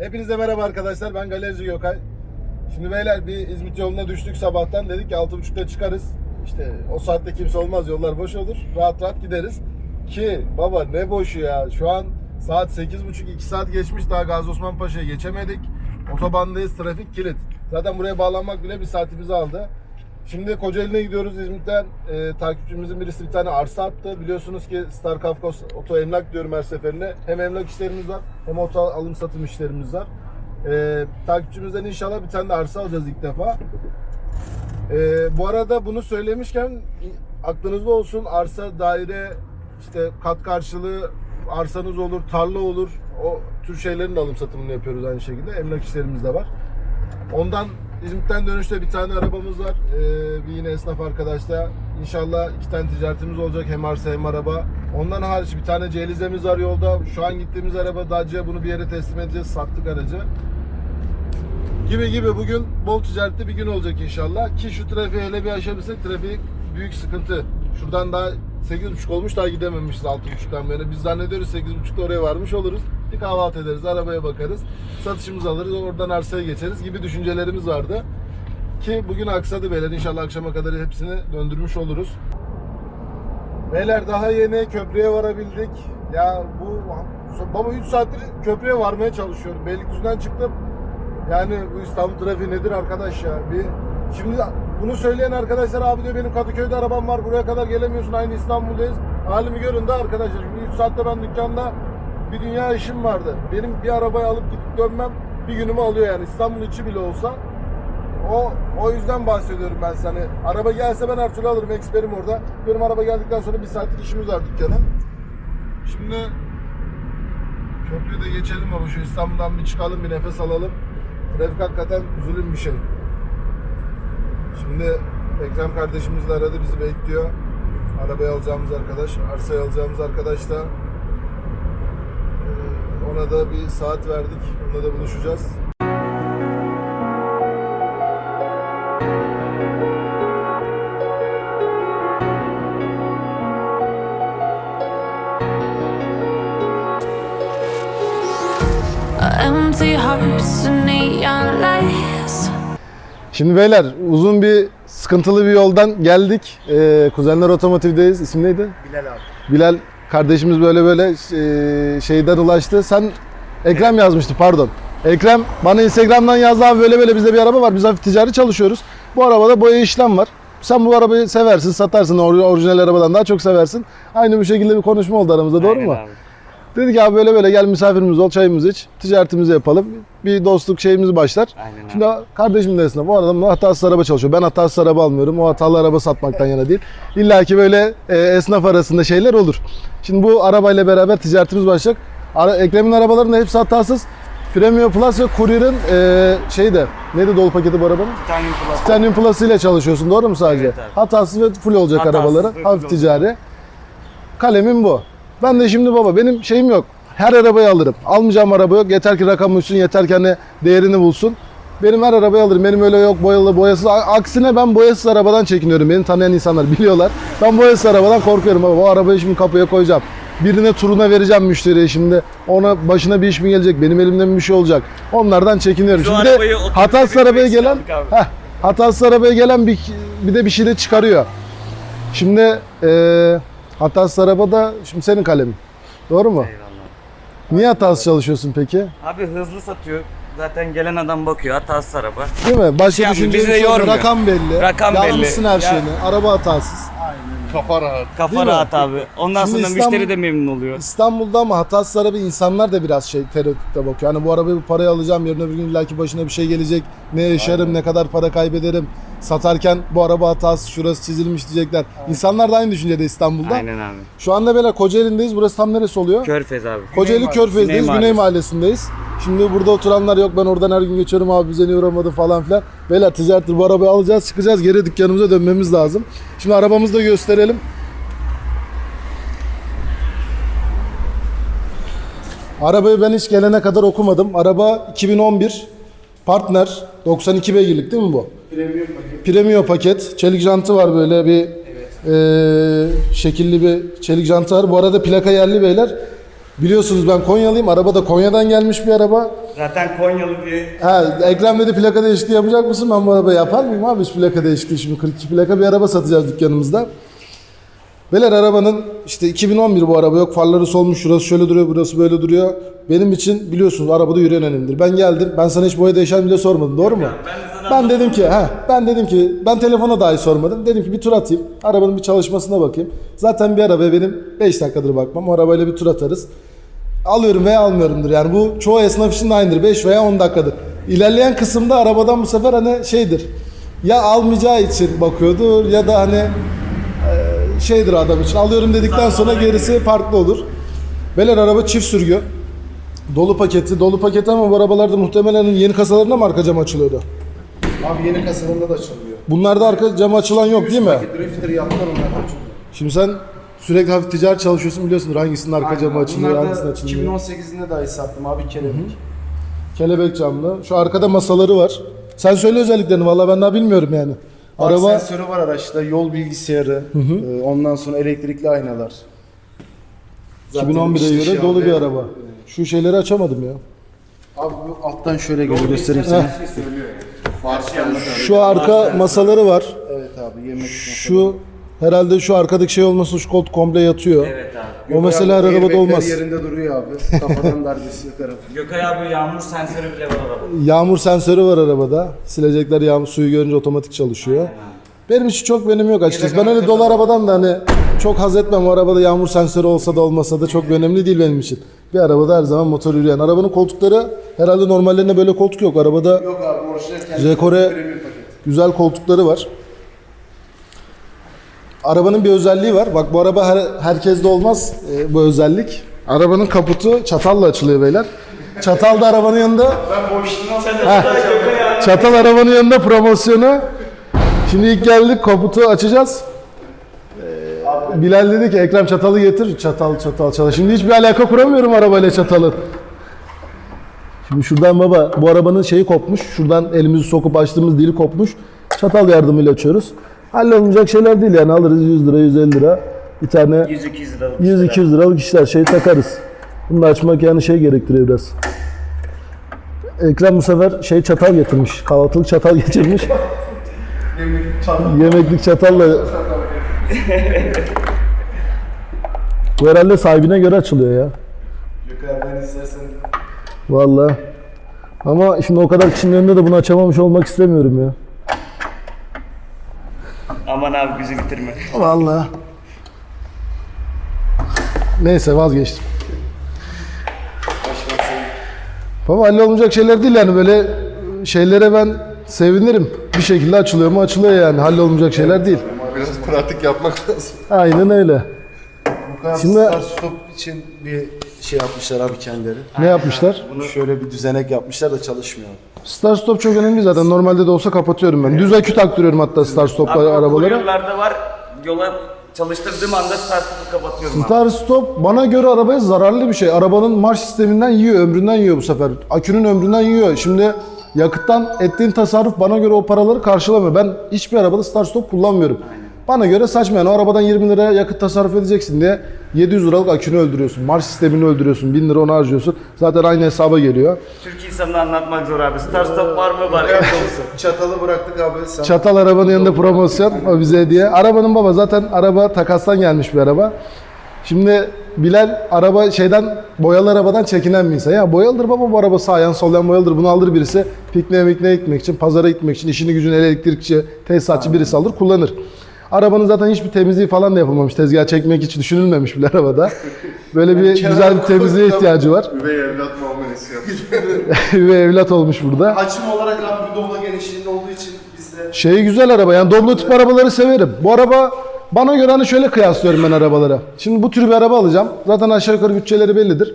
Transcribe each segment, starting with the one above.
Hepinize merhaba arkadaşlar. Ben Galerici Gökay. Şimdi beyler bir İzmit yoluna düştük sabahtan. Dedik ki 6.30'da çıkarız. İşte o saatte kimse olmaz. Yollar boş olur. Rahat rahat gideriz. Ki baba ne boşu ya. Şu an saat 8.30 2 saat geçmiş. Daha Gazi Osman Paşa'ya geçemedik. Otobandayız. Trafik kilit. Zaten buraya bağlanmak bile bir saatimizi aldı. Şimdi Kocaeli'ne gidiyoruz İzmit'ten. E, takipçimizin birisi bir tane arsa attı. Biliyorsunuz ki Star Kafkas Oto Emlak diyorum her seferinde. Hem emlak işlerimiz var hem oto alım satım işlerimiz var. E, takipçimizden inşallah bir tane de arsa alacağız ilk defa. E, bu arada bunu söylemişken aklınızda olsun arsa, daire, işte kat karşılığı arsanız olur, tarla olur. O tür şeylerin de alım satımını yapıyoruz aynı şekilde. Emlak işlerimiz de var. Ondan İzmit'ten dönüşte bir tane arabamız var. Ee, bir yine esnaf arkadaşla. İnşallah iki tane ticaretimiz olacak. Hem arsa hem araba. Ondan hariç bir tane celizemiz var yolda. Şu an gittiğimiz araba Dacia. Bunu bir yere teslim edeceğiz. Sattık aracı. Gibi gibi bugün bol ticaretli bir gün olacak inşallah. Ki şu trafiği hele bir aşabilsek trafik büyük sıkıntı. Şuradan daha 8.30 olmuş daha gidememişiz 6.30'dan beri. Biz zannediyoruz 8.30'da oraya varmış oluruz. Bir kahvaltı ederiz, arabaya bakarız. Satışımızı alırız, oradan arsaya geçeriz gibi düşüncelerimiz vardı. Ki bugün aksadı beyler. İnşallah akşama kadar hepsini döndürmüş oluruz. Beyler daha yeni köprüye varabildik. Ya bu baba 3 saattir köprüye varmaya çalışıyorum. Beylikdüzü'nden çıktım. Yani bu İstanbul trafiği nedir arkadaş ya? Bir şimdi bunu söyleyen arkadaşlar abi diyor benim Kadıköy'de arabam var buraya kadar gelemiyorsun aynı İstanbul'dayız. Halimi görün de arkadaşlar. Şimdi 3 saatte ben dükkanda bir dünya işim vardı. Benim bir arabayı alıp gidip dönmem bir günümü alıyor yani İstanbul içi bile olsa. O o yüzden bahsediyorum ben sana. Araba gelse ben her türlü alırım. Eksperim orada. Benim araba geldikten sonra bir saatlik işimiz var dükkana. Şimdi köprüyü de geçelim ama şu İstanbul'dan bir çıkalım bir nefes alalım. Trafik hakikaten zulüm bir şey. Şimdi Ekrem kardeşimiz de aradı bizi bekliyor. Arabayı alacağımız arkadaş, arsayı alacağımız arkadaş da ona da bir saat verdik. Onunla da buluşacağız. Şimdi beyler uzun bir sıkıntılı bir yoldan geldik. Ee, Kuzenler Otomotiv'deyiz. İsim neydi? Bilal abi. Bilal kardeşimiz böyle böyle e, şeyden ulaştı. Sen Ekrem yazmıştı pardon. Ekrem bana Instagram'dan yazdı abi böyle böyle bizde bir araba var. Biz hafif ticari çalışıyoruz. Bu arabada boya işlem var. Sen bu arabayı seversin, satarsın. Or- orijinal arabadan daha çok seversin. Aynı bu şekilde bir konuşma oldu aramızda doğru Aynen mu? abi. Dedik abi böyle böyle gel misafirimiz ol, çayımızı iç, ticaretimizi yapalım. Bir dostluk şeyimiz başlar. Aynen abi. Şimdi kardeşim de esnaf. O adam hatasız araba çalışıyor. Ben hatasız araba almıyorum. O hatalı araba satmaktan yana değil. İlla ki böyle e, esnaf arasında şeyler olur. Şimdi bu arabayla beraber ticaretimiz başlayacak. Ara, Ekrem'in arabalarının hepsi hatasız. Premium Plus ve Courier'ın e, şeyi de neydi dolu paketi bu arabanın? Titanium Plus. Titanium Plus ile çalışıyorsun doğru mu sadece? Evet abi. Hatasız ve full olacak Hatasız arabaları. Hafif ticari. Kalemim bu. Ben de şimdi baba benim şeyim yok. Her arabayı alırım. Almayacağım araba yok. Yeter ki rakam uçsun, yeter ki hani değerini bulsun. Benim her arabayı alırım. Benim öyle yok boyalı boyasız. Aksine ben boyasız arabadan çekiniyorum. Beni tanıyan insanlar biliyorlar. Ben boyasız arabadan korkuyorum. Baba. O arabayı şimdi kapıya koyacağım. Birine turuna vereceğim müşteriye şimdi. Ona başına bir iş mi gelecek? Benim elimden bir şey olacak. Onlardan çekiniyorum. Şu şimdi arabayı hatasız arabaya gelen heh, hatasız arabaya gelen bir, bir de bir şey de çıkarıyor. Şimdi eee hatasız arabada şimdi senin kalemin. Doğru mu? Eyvallah. Niye hatasız çalışıyorsun peki? Abi hızlı satıyor. Zaten gelen adam bakıyor hatasız araba. Değil mi? Başka Şey düşünce bizi şey yok. yormuyor. Rakam belli. Rakam belli. Yazmışsın her Ya- şeyini. Araba hatasız. Kafa rahat. Kafa Değil mi? rahat abi. Ondan Şimdi sonra İstanbul- müşteri de memnun oluyor. İstanbul'da ama hatasız araba insanlar da biraz şey tereddütte bakıyor. Hani bu arabayı bu paraya alacağım yarın öbür gün illaki başına bir şey gelecek. Ne yaşarım, ne kadar para kaybederim. Satarken bu araba hatasız, şurası çizilmiş diyecekler. İnsanlar da aynı düşüncede İstanbul'da. Aynen abi. Şu anda böyle Kocaeli'ndeyiz. Burası tam neresi oluyor? Körfez abi. Kocaeli Güney Körfez'deyiz, Güney Güney, Mahallesi. Mahallesindeyiz. Şimdi burada oturanlar yok ben oradan her gün geçiyorum abi bize niye uğramadı falan filan. Beyler ticarettir bu arabayı alacağız çıkacağız geri dükkanımıza dönmemiz lazım. Şimdi arabamızı da gösterelim. Arabayı ben hiç gelene kadar okumadım. Araba 2011 Partner 92 beygirlik değil mi bu? Premium paket. Premium paket. Çelik jantı var böyle bir eee, şekilli bir çelik jantı var. Bu arada plaka yerli beyler. Biliyorsunuz ben Konyalıyım. Araba da Konya'dan gelmiş bir araba. Zaten Konyalı bir Ha, Ekrem dedi plaka değişikliği yapacak mısın? Ben bu arabayı yapar mıyım abi hiç plaka değişikliği? Şimdi 42 plaka bir araba satacağız dükkanımızda. Beyler arabanın işte 2011 bu araba yok farları solmuş şurası şöyle duruyor burası böyle duruyor. Benim için biliyorsunuz arabada yürüyen önemlidir. Ben geldim ben sana hiç boya değişen bile sormadım doğru mu? Ben dedim ki ha ben dedim ki ben telefona dahi sormadım. Dedim ki bir tur atayım. Arabanın bir çalışmasına bakayım. Zaten bir arabaya benim 5 dakikadır bakmam. O arabayla bir tur atarız. Alıyorum veya almıyorumdur. Yani bu çoğu esnaf için de aynıdır. 5 veya 10 dakikadır. İlerleyen kısımda arabadan bu sefer hani şeydir. Ya almayacağı için bakıyordur ya da hani şeydir adam için. Alıyorum dedikten sonra gerisi farklı olur. Beyler araba çift sürgü. Dolu paketi, dolu paketi ama bu arabalarda muhtemelen yeni kasalarında mı arka cam açılıyordu? Abi yeni kasalarında da açılıyor. Bunlarda arka cam açılan yok değil mi? Drifter yaptılar onlar açılıyor. Şimdi sen sürekli hafif ticaret çalışıyorsun biliyorsundur hangisinin arka camı Aynen. açılıyor, Bunlar hangisinin açılmıyor. 2018'inde dahi sattım abi kelebek. Kelebek camlı. Şu arkada masaları var. Sen söyle özelliklerini vallahi ben daha bilmiyorum yani. Araba Araba sensörü var araçta, yol bilgisayarı, e, ondan sonra elektrikli aynalar. Zaten 2011'e işte göre dolu bir araba. Şu şeyleri açamadım ya. Abi bu alttan şöyle geri göstereyim sana. Şu arka masaları var. Evet abi yemek Şu herhalde şu arkadaki şey olmasa şu koltuk komple yatıyor. Evet abi. O mesela her arabada olmaz. yerinde duruyor abi. Kafadan darbesi yok araba. Gökay abi yağmur sensörü bile var arabada. Yağmur sensörü var arabada. Silecekler yağmur suyu görünce otomatik çalışıyor. Benim için çok benim yok açıkçası. Ben öyle dolu arabadan da hani çok haz etmem. O arabada yağmur sensörü olsa da olmasa da çok önemli değil benim için. Bir arabada her zaman motor yürüyen. Arabanın koltukları herhalde normallerinde böyle koltuk yok. Arabada Yok abi orijinal kendi Rekore- paket. güzel koltukları var. Arabanın bir özelliği var. Bak bu araba her, herkeste olmaz e, bu özellik. Arabanın kaputu çatalla açılıyor beyler. Çatal da arabanın yanında. Ben boşluğuna Heh. Çatal arabanın yanında promosyonu. Şimdi ilk geldik kaputu açacağız. Ee, Bilal dedi ki Ekrem çatalı getir. Çatal çatal çatal. Şimdi hiçbir alaka kuramıyorum arabayla çatalın. Şimdi şuradan baba bu arabanın şeyi kopmuş. Şuradan elimizi sokup açtığımız dili kopmuş. Çatal yardımıyla açıyoruz. Hallolmayacak şeyler değil yani alırız 100 lira 150 lira. Bir tane 100-200 liralık. 100-200 liralık işler şey takarız. Bunu da açmak yani şey gerektiriyor biraz. Ekrem bu sefer şey çatal getirmiş. Kahvaltılık çatal getirmiş. Yemeklik çatalla. bu herhalde sahibine göre açılıyor ya. Yok abi ben istersen Vallahi. Ama şimdi o kadar kişinin önünde de bunu açamamış olmak istemiyorum ya. Aman abi bizi bitirme. Vallahi. Neyse vazgeçtim. Baba hallolmayacak şeyler değil yani böyle şeylere ben sevinirim. Bir şekilde açılıyor mu açılıyor yani hallolmayacak şeyler değil. Biraz pratik yapmak lazım. Aynen öyle. bu kadar Şimdi- start stop için bir şey yapmışlar abi kendileri. Ne yapmışlar? Şöyle bir düzenek yapmışlar da çalışmıyor. Start stop çok önemli zaten. Normalde de olsa kapatıyorum ben. Düz akü taktırıyorum hatta start stop Abi o arabalara. Yollarda var. Yola çalıştırdığım anda startı kapatıyorum abi. Start stop bana göre arabaya zararlı bir şey. Arabanın marş sisteminden yiyor, ömründen yiyor bu sefer. Akünün ömründen yiyor. Şimdi yakıttan ettiğin tasarruf bana göre o paraları karşılamıyor. Ben hiçbir arabada start stop kullanmıyorum. Bana göre saçma yani o arabadan 20 liraya yakıt tasarruf edeceksin diye 700 liralık akünü öldürüyorsun. Marş sistemini öldürüyorsun. 1000 lira onu harcıyorsun. Zaten aynı hesaba geliyor. Türk insanını anlatmak zor abi. Start stop var mı? Var. Evet. Çatalı bıraktık abi. Sen Çatal arabanın yanında promosyon o bize hediye. Arabanın baba zaten araba takastan gelmiş bir araba. Şimdi Bilal araba şeyden boyalı arabadan çekinen bir insan. Ya boyalıdır baba bu araba sağ yan sol yan boyalıdır. Bunu alır birisi pikniğe mikniğe gitmek için, pazara gitmek için, işini gücünü elektrikçi, tesisatçı birisi alır kullanır. Arabanın zaten hiçbir temizliği falan da yapılmamış. Tezgah çekmek hiç düşünülmemiş bile arabada. Böyle bir güzel bir temizliğe ihtiyacı var. Üvey evlat muamelesi yapıyor. Ve evlat olmuş burada. Hacim olarak abi bir dobla genişliğinde olduğu için biz de Şeyi güzel araba yani Doblo tip arabaları severim. Bu araba bana göre hani şöyle kıyaslıyorum ben arabalara. Şimdi bu tür bir araba alacağım. Zaten aşağı yukarı bütçeleri bellidir.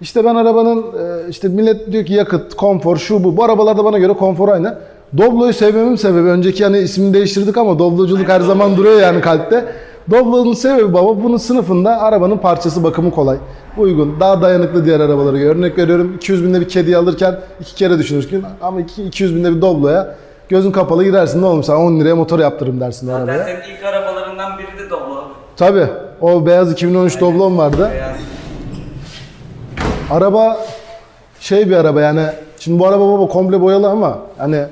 İşte ben arabanın e, işte millet diyor ki yakıt, konfor, şu bu. Bu arabalarda bana göre konfor aynı. Doblo'yu sevmemin sebebi önceki hani ismini değiştirdik ama Dobloculuk her zaman duruyor yani kalpte. Doblo'nun sebebi baba bunun sınıfında arabanın parçası bakımı kolay. Uygun, daha dayanıklı diğer arabalara göre. Örnek veriyorum 200 binde bir kediyi alırken iki kere düşünürsün ama iki- 200 binde bir Doblo'ya gözün kapalı girersin ne olmuş sana 10 liraya motor yaptırırım dersin Zaten arabaya. senin ilk arabalarından biri de Doblo abi. Tabi o beyaz 2013 Doblo'm vardı. Beyaz. Araba şey bir araba yani. Şimdi bu araba baba komple boyalı ama hani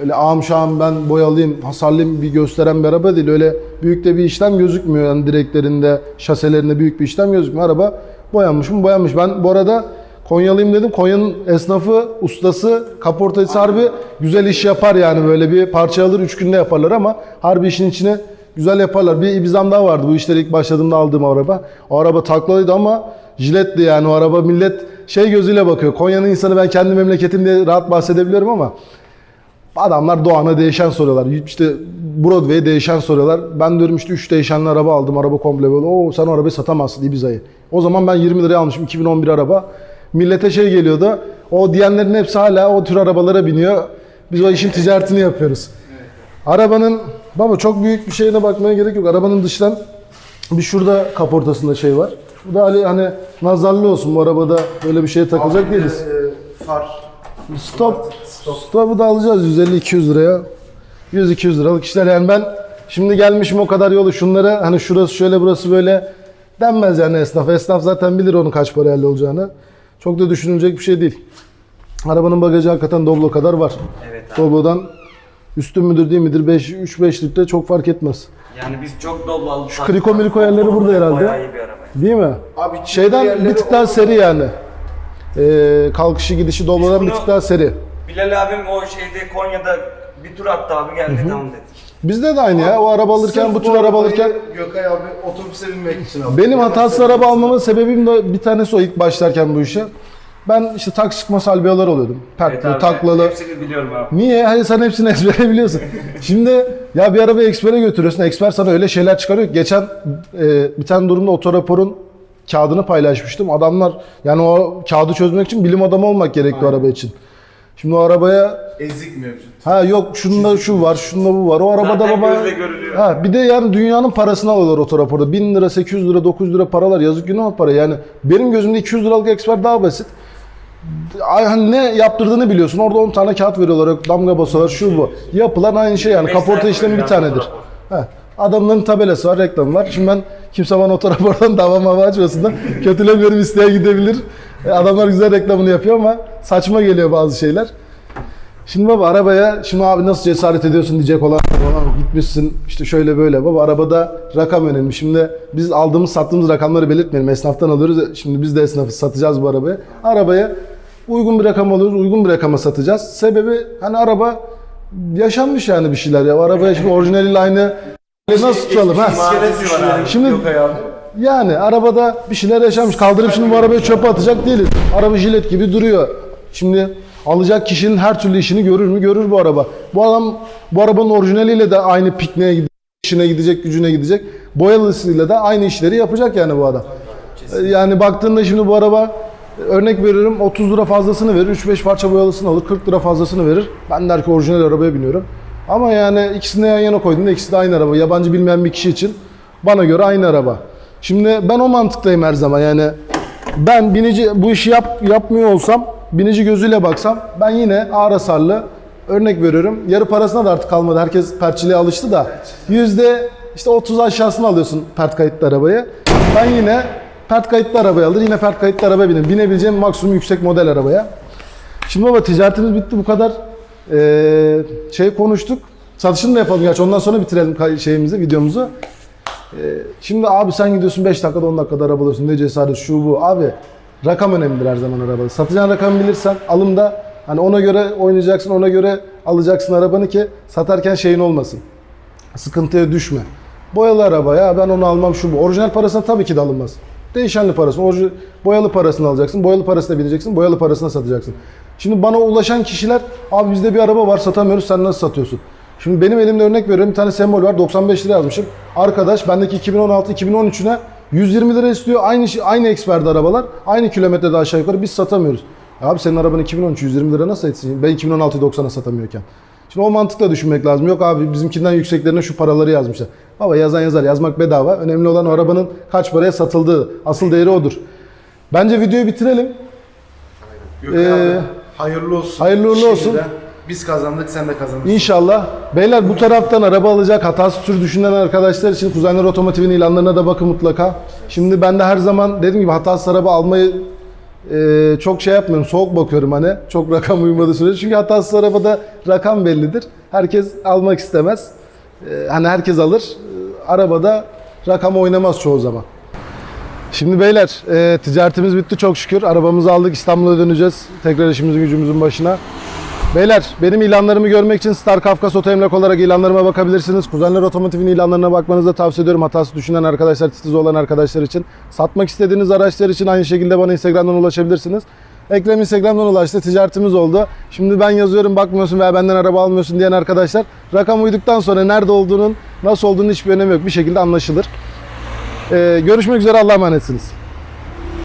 öyle ağam şahım ben boyalıyım, hasarlıyım bir gösteren bir araba değil. Öyle büyük de bir işlem gözükmüyor. Yani direklerinde, şaselerinde büyük bir işlem gözükmüyor. Araba boyanmış mı boyanmış. Ben bu arada Konyalıyım dedim. Konya'nın esnafı, ustası, kaportacısı harbi güzel iş yapar yani böyle bir parça alır 3 günde yaparlar ama harbi işin içine güzel yaparlar. Bir Ibiza'm daha vardı bu işlere ilk başladığımda aldığım araba. O araba taklalıydı ama jiletti yani o araba millet şey gözüyle bakıyor. Konya'nın insanı ben kendi memleketim diye rahat bahsedebiliyorum ama Adamlar Doğan'a değişen soruyorlar. İşte Broadway'e değişen soruyorlar. Ben diyorum işte 3 değişenli araba aldım. Araba komple böyle. Oo sen o arabayı satamazsın Ibiza'yı. O zaman ben 20 liraya almışım 2011 araba. Millete şey geliyordu. O diyenlerin hepsi hala o tür arabalara biniyor. Biz o işin ticaretini yapıyoruz. Arabanın baba çok büyük bir şeyine bakmaya gerek yok. Arabanın dıştan bir şurada kaportasında şey var. Bu da hani, hani nazarlı olsun bu arabada böyle bir şeye takılacak değiliz. Ee, far. Stop. Stop'u da alacağız 150-200 liraya. 100-200 liralık işler yani ben şimdi gelmişim o kadar yolu şunlara hani şurası şöyle burası böyle denmez yani esnaf. Esnaf zaten bilir onun kaç parayla olacağını. Çok da düşünülecek bir şey değil. Arabanın bagajı hakikaten Doblo kadar var. Evet abi. Doblo'dan üstün müdür değil midir 5 3-5 litre çok fark etmez. Yani biz çok dolu aldık. Şu kriko miriko yerleri burada herhalde. Bayağı iyi bir araba. Değil mi? Abi Şeyden bir tık daha seri yani. Ee, kalkışı gidişi Doblo'dan bir bunu- tık daha seri. Bilal abim o şeyde Konya'da bir tur attı abi geldi tamam dedik. Bizde de aynı ya. O araba alırken, bu tür araba alırken Gökay abi otobüse binmek için aldı. benim hatasız araba almamın sebebim de bir tanesi o ilk başlarken bu işe. Ben işte tak çıkma salbiyalar oluyordum. Pertli, taklalı. Hepsini biliyorum abi. Niye? Hani sen hepsini ezbere biliyorsun. Şimdi ya bir arabayı ekspere götürüyorsun. Eksper sana öyle şeyler çıkarıyor. ki. Geçen e, bir tane durumda otoraporun kağıdını paylaşmıştım. Adamlar yani o kağıdı çözmek için bilim adamı olmak gerekli o araba için. Şimdi o arabaya Ezik mevcut. Ha yok şunda şu var, şunda bu var. O arabada Zaten baba... gözle görülüyor. Ha bir de yani dünyanın parasını alıyorlar otoraporda. 1000 lira, 800 lira, 900 lira paralar. Yazık günah para. Yani benim gözümde 200 liralık eksper daha basit. Ay hani ne yaptırdığını biliyorsun. Orada 10 tane kağıt veriyorlar. Damga basıyorlar şu bu. Yapılan aynı şey yani. Kaporta işlemi bir tanedir. Ha. Adamların tabelası var, reklamı var. Şimdi ben kimse bana otorapordan dava mava açmasın da kötülemiyorum isteyen gidebilir. E, Adamlar güzel reklamını yapıyor ama saçma geliyor bazı şeyler. Şimdi baba arabaya, şimdi abi nasıl cesaret ediyorsun diyecek olan "Ulan gitmişsin işte şöyle böyle. Baba arabada rakam önemli. Şimdi biz aldığımız sattığımız rakamları belirtmeyelim. Esnaftan alıyoruz. Şimdi biz de esnafız satacağız bu arabayı. Arabaya uygun bir rakam alıyoruz. Uygun bir rakama satacağız. Sebebi hani araba yaşanmış yani bir şeyler ya. O arabaya şimdi orijinaliyle aynı nasıl tutalım ha? Şimdi yani arabada bir şeyler yaşanmış. Kaldırıp şimdi bu arabayı çöpe atacak değiliz. Araba jilet gibi duruyor. Şimdi alacak kişinin her türlü işini görür mü? Görür bu araba. Bu adam bu arabanın orijinaliyle de aynı pikniğe gidecek, işine gidecek, gücüne gidecek. Boyalısıyla da aynı işleri yapacak yani bu adam. Yani baktığında şimdi bu araba örnek veriyorum 30 lira fazlasını verir, 3-5 parça boyalısını alır, 40 lira fazlasını verir. Ben der ki orijinal arabaya biniyorum. Ama yani ikisini yan yana koyduğunda ikisi de aynı araba. Yabancı bilmeyen bir kişi için bana göre aynı araba. Şimdi ben o mantıktayım her zaman yani. Ben binici bu işi yap, yapmıyor olsam, binici gözüyle baksam ben yine ağır hasarlı örnek veriyorum. Yarı parasına da artık kalmadı. Herkes perçiliğe alıştı da. Yüzde işte 30 aşağısını alıyorsun pert kayıtlı arabayı. Ben yine pert kayıtlı arabayı alır. Yine pert kayıtlı arabaya binirim. Binebileceğim maksimum yüksek model arabaya. Şimdi baba ticaretimiz bitti bu kadar eee, şey konuştuk. Satışını da yapalım gerçi ondan sonra bitirelim şeyimizi, videomuzu. Eee, şimdi abi sen gidiyorsun 5 dakikada 10 dakikada araba alıyorsun. Ne cesaret şu bu. Abi rakam önemlidir her zaman arabada. Satacağın rakamı bilirsen alımda hani ona göre oynayacaksın, ona göre alacaksın arabanı ki satarken şeyin olmasın. Sıkıntıya düşme. Boyalı araba ya ben onu almam şu bu. Orijinal parasına tabii ki de alınmaz. Değişenli parasını, orijinal, boyalı parasını alacaksın. Boyalı parasına bineceksin, boyalı parasına satacaksın. Şimdi bana ulaşan kişiler abi bizde bir araba var satamıyoruz sen nasıl satıyorsun? Şimdi benim elimde örnek veriyorum bir tane sembol var 95 lira yazmışım. Arkadaş bendeki 2016-2013'üne 120 lira istiyor. Aynı şey, aynı eksperde arabalar. Aynı kilometrede aşağı yukarı biz satamıyoruz. Abi senin arabanın 2013 120 lira nasıl etsin? Ben 2016'yı 90'a satamıyorken. Şimdi o mantıkla düşünmek lazım. Yok abi bizimkinden yükseklerine şu paraları yazmışlar. Baba yazan yazar. Yazmak bedava. Önemli olan o arabanın kaç paraya satıldığı. Asıl değeri odur. Bence videoyu bitirelim. Ee, abi hayırlı olsun. hayırlı uğurlu olsun. Biz kazandık sen de kazanırsın. İnşallah. Beyler bu taraftan araba alacak hatası tür düşünen arkadaşlar için Kuzenler Otomotiv'in ilanlarına da bakın mutlaka. Şimdi ben de her zaman dediğim gibi hatasız araba almayı e, çok şey yapmıyorum. Soğuk bakıyorum hani. Çok rakam uymadığı sürece. Çünkü hatasız arabada rakam bellidir. Herkes almak istemez. E, hani herkes alır. E, arabada rakam oynamaz çoğu zaman. Şimdi beyler e, ticaretimiz bitti çok şükür. Arabamızı aldık İstanbul'a döneceğiz. Tekrar işimizin gücümüzün başına. Beyler benim ilanlarımı görmek için Star Kafkas Oto Emlak olarak ilanlarıma bakabilirsiniz. Kuzenler Otomotiv'in ilanlarına bakmanızı da tavsiye ediyorum. Hatası düşünen arkadaşlar, titiz olan arkadaşlar için. Satmak istediğiniz araçlar için aynı şekilde bana Instagram'dan ulaşabilirsiniz. Ekrem Instagram'dan ulaştı. Ticaretimiz oldu. Şimdi ben yazıyorum bakmıyorsun veya benden araba almıyorsun diyen arkadaşlar rakam uyduktan sonra nerede olduğunun, nasıl olduğunun hiçbir önemi yok. Bir şekilde anlaşılır. Ee, görüşmek üzere Allah'a emanetsiniz.